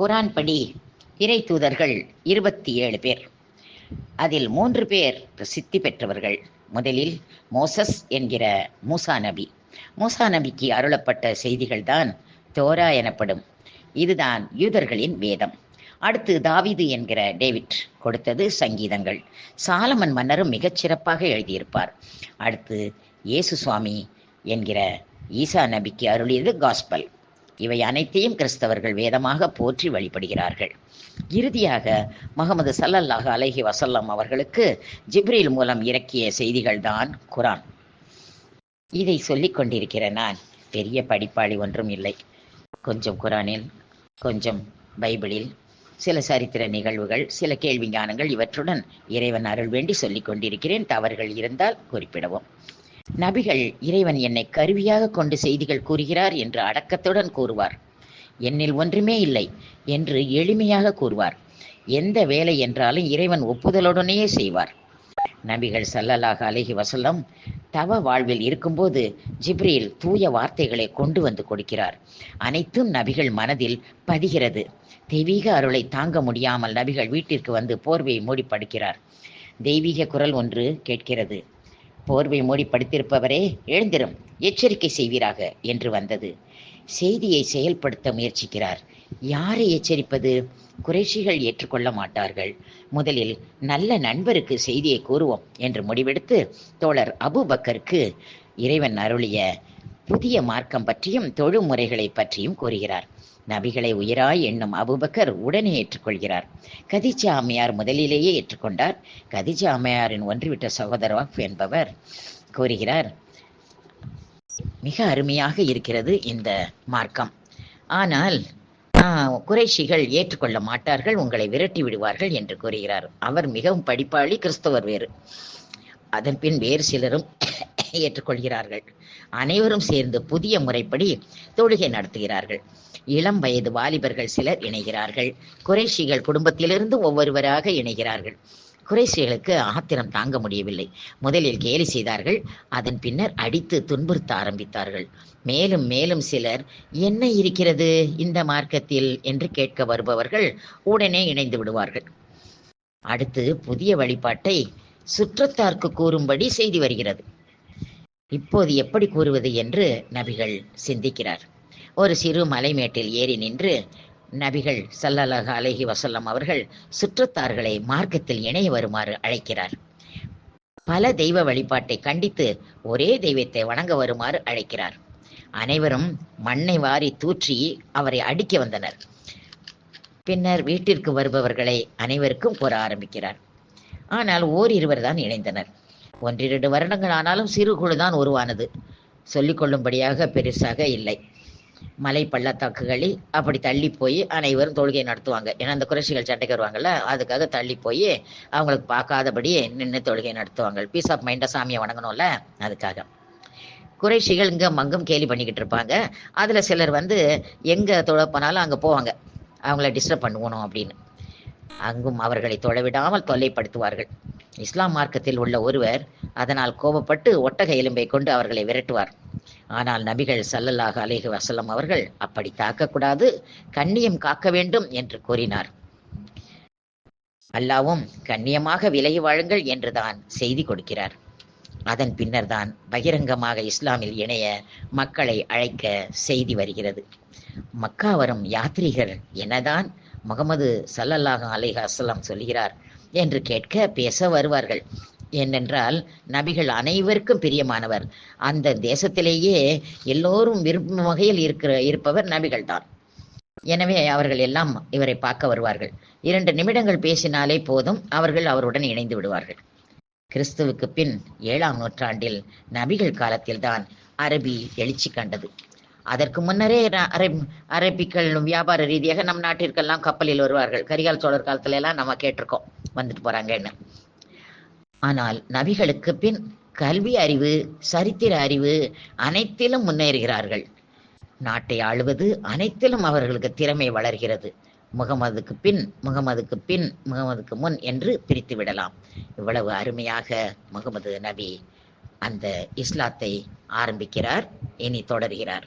குரான் படி இறை தூதர்கள் இருபத்தி ஏழு பேர். அதில் மூன்று பேர் சித்தி பெற்றவர்கள். முதலில் மோசஸ் என்கிற மூசா நபி. மூசா நபிக்கு அருளப்பட்ட செய்திகள்தான் தோரா எனப்படும். இதுதான் யூதர்களின் வேதம். அடுத்து தாவீது என்கிற டேவிட் கொடுத்தது சங்கீதங்கள். சாலமன் மன்னரும் மிகச் சிறப்பாக எழுதியிருப்பார். அடுத்து இயேசு சுவாமி என்கிற ஈசா நபிக்கு அருளியது காஸ்பல். இவை அனைத்தையும் கிறிஸ்தவர்கள் வேதமாக போற்றி வழிபடுகிறார்கள். இறுதியாக முகமது சல்லல்லாஹு அலஹி வசல்லம் அவர்களுக்கு ஜிப்ரில் மூலம் இறக்கிய செய்திகள்தான் குரான். இதை சொல்லிக் கொண்டிருக்கிற நான் பெரிய படிப்பாளி ஒன்றும் இல்லை. கொஞ்சம் குரானில் கொஞ்சம் பைபிளில் சில சரித்திர நிகழ்வுகள் சில கேள்வி ஞானங்கள் இவற்றுடன் இறைவன் அருள் வேண்டி சொல்லிக் கொண்டிருக்கிறேன். தவறுகள் இருந்தால் குறிப்பிடவும். நபிகள் இறைவன் என்னை கருவியாக கொண்டு செய்திகள் கூறுகிறார் என்று அடக்கத்துடன் கூறுவார். என்னில் ஒன்றுமே இல்லை என்று எளிமையாக கூறுவார். எந்த வேலை என்றாலும் இறைவன் ஒப்புதலுடனேயே செய்வார். நபிகள் சல்லல்லாஹ் அழகி வசல்லம் தவ வாழ்வில் இருக்கும்போது ஜிப்ரியில் தூய வார்த்தைகளை கொண்டு வந்து கொடுக்கிறார். அனைத்தும் நபிகள் மனதில் பதிகிறது. தெய்வீக அருளை தாங்க முடியாமல் நபிகள் வீட்டிற்கு வந்து போர்வையை மூடி படுக்கிறார். தெய்வீக குரல் ஒன்று கேட்கிறது. போர்வை மூடி படுத்திருப்பவரே எழுந்திரும் எச்சரிக்கை செய்வீராக என்று வந்தது. செய்தியை செயல்படுத்த முயற்சிக்கிறார். யாரை எச்சரிப்பது? குறைஷிகள் ஏற்றுக்கொள்ள மாட்டார்கள். முதலில் நல்ல நண்பருக்கு செய்தியை கூறுவோம் என்று முடிவெடுத்து தோழர் அபுபக்கருக்கு இறைவன் அருளிய புதிய மார்க்கம் பற்றியும் தொழுமுறைகளை பற்றியும் கூறுகிறார். நபிகளை உயிராய் எண்ணும் அபுபக்கர் உடனே ஏற்றுக்கொள்கிறார். கதிஜா அம்மையார் முதலிலேயே ஏற்றுக்கொண்டார். கதிஜா அம்மையாரின் ஒன்றுவிட்ட சகோதர என்பவர் கூறுகிறார் மிக அருமையாக இருக்கிறது இந்த மார்க்கம். ஆனால் குறைஷிகள் ஏற்றுக்கொள்ள மாட்டார்கள் உங்களை விரட்டி விடுவார்கள் என்று கூறுகிறார். அவர் மிகவும் படிப்பாளி கிறிஸ்தவர் வேறு. அதன் பின் வேறு சிலரும் ஏற்றுக்கொள்கிறார்கள். அனைவரும் சேர்ந்து புதிய முறைப்படி தொழுகை நடத்துகிறார்கள். இளம் வயது வாலிபர்கள் சிலர் இணைகிறார்கள். குறைஷிகள் குடும்பத்திலிருந்து ஒவ்வொருவராக இணைகிறார்கள். குறைசிகளுக்கு ஆத்திரம் தாங்க முடியவில்லை. முதலில் கேலி செய்தார்கள். அதன் பின்னர் அடித்து துன்புறுத்த ஆரம்பித்தார்கள். மேலும் மேலும் சிலர் என்ன இருக்கிறது இந்த மார்க்கத்தில்? என்று கேட்க வருபவர்கள் உடனே இணைந்து விடுவார்கள். அடுத்து புதிய வழிபாட்டை சுற்றத்தார்க்கு கூறும்படி செய்தி வருகிறது. இப்போது எப்படி கூறுவது என்று நபிகள் சிந்திக்கிறார். ஒரு சிறு மலைமேட்டில் ஏறி நின்று நபிகள் சல்லலக அலஹி வசல்லம் அவர்கள் சுற்றத்தார்களை மார்க்கத்தில் இணைய வருமாறு அழைக்கிறார். பல தெய்வ வழிபாட்டை கண்டித்து ஒரே தெய்வத்தை வணங்க வருமாறு அழைக்கிறார். அனைவரும் மண்ணை வாரி தூற்றி அவரை அடிக்க வந்தனர். பின்னர் வீட்டிற்கு வருபவர்களை அனைவருக்கும் கூற ஆரம்பிக்கிறார். ஆனால் ஓரிருவர் தான் இணைந்தனர். ஒன்றிரண்டு வருடங்கள் ஆனாலும் சிறு குழு தான் உருவானது. சொல்லிக்கொள்ளும்படியாக பெருசாக இல்லை. மலை பள்ளத்தாக்குகளில் அப்படி தள்ளி போய் அனைவரும் தொழுகை நடத்துவாங்க. ஏன்னா அந்த குறைசிகள் சண்டைக்கு வருவாங்கல்ல அதுக்காக தள்ளி போய் அவங்களுக்கு பார்க்காதபடி நின்று தொழுகை நடத்துவாங்க. பீஸ் ஆஃப் மைண்டா சாமியை வணங்கணும்ல அதுக்காக. குறைஷிகள் இங்கே மங்கும் கேலி பண்ணிக்கிட்டு இருப்பாங்க. அதில் சிலர் வந்து எங்கே தொழ போனாலும் அங்கே போவாங்க. அவங்கள டிஸ்டர்ப் பண்ணுவோணும் அப்படின்னு. அங்கும் அவர்களை தொலைவிடாமல் தொல்லைப்படுத்துவார்கள். இஸ்லாம் மார்க்கத்தில் உள்ள ஒருவர் அதனால் கோபப்பட்டு ஒட்டக எலும்பை கொண்டு அவர்களை விரட்டுவார். ஆனால் நபிகள் சல்லல்லாஹ் அலேஹு வசல்லம் அவர்கள் அப்படி தாக்கக்கூடாது கண்ணியம் காக்க வேண்டும் என்று கூறினார். அல்லாவும் கண்ணியமாக விலகி வாழுங்கள் என்றுதான் செய்தி கொடுக்கிறார். அதன் பின்னர் தான் பகிரங்கமாக இஸ்லாமில் இணைய மக்களை அழைக்க செய்தி வருகிறது. மக்கா வரும் யாத்ரீகர் என்னதான் முகமது சல்லல்லாஹ் அலேஹ் அஸ்லாம் சொல்கிறார் என்று கேட்க பேச வருவார்கள். ஏனென்றால் நபிகள் அனைவருக்கும் பிரியமானவர். அந்த தேசத்திலேயே எல்லோரும் விரும்பும் வகையில் இருக்கிற இருப்பவர் நபிகள் தான் எனவே அவர்கள் எல்லாம் இவரை பார்க்க வருவார்கள். இரண்டு நிமிடங்கள் பேசினாலே போதும் அவர்கள் அவருடன் இணைந்து விடுவார்கள். கிறிஸ்துவுக்கு பின் ஏழாம் நூற்றாண்டில் நபிகள் காலத்தில்தான் அரபி எழுச்சி கண்டது. அதற்கு முன்னரே அரபிக்கள் வியாபார ரீதியாக நம் நாட்டிற்கெல்லாம் கப்பலில் வருவார்கள். கரிகால் சோழர் காலத்துல எல்லாம் நம்ம கேட்டிருக்கோம். வந்துட்டு போறாங்கன்னு. ஆனால் நபிகளுக்கு பின் கல்வி அறிவு சரித்திர அறிவு அனைத்திலும் முன்னேறுகிறார்கள். நாட்டை ஆளுவது அனைத்திலும் அவர்களுக்கு திறமை வளர்கிறது. முகமதுக்கு பின் முகமதுக்கு பின் முகமதுக்கு முன் என்று பிரித்து விடலாம். இவ்வளவு அருமையாக முகமது நபி அந்த இஸ்லாத்தை ஆரம்பிக்கிறார் இனி தொடர்கிறார்.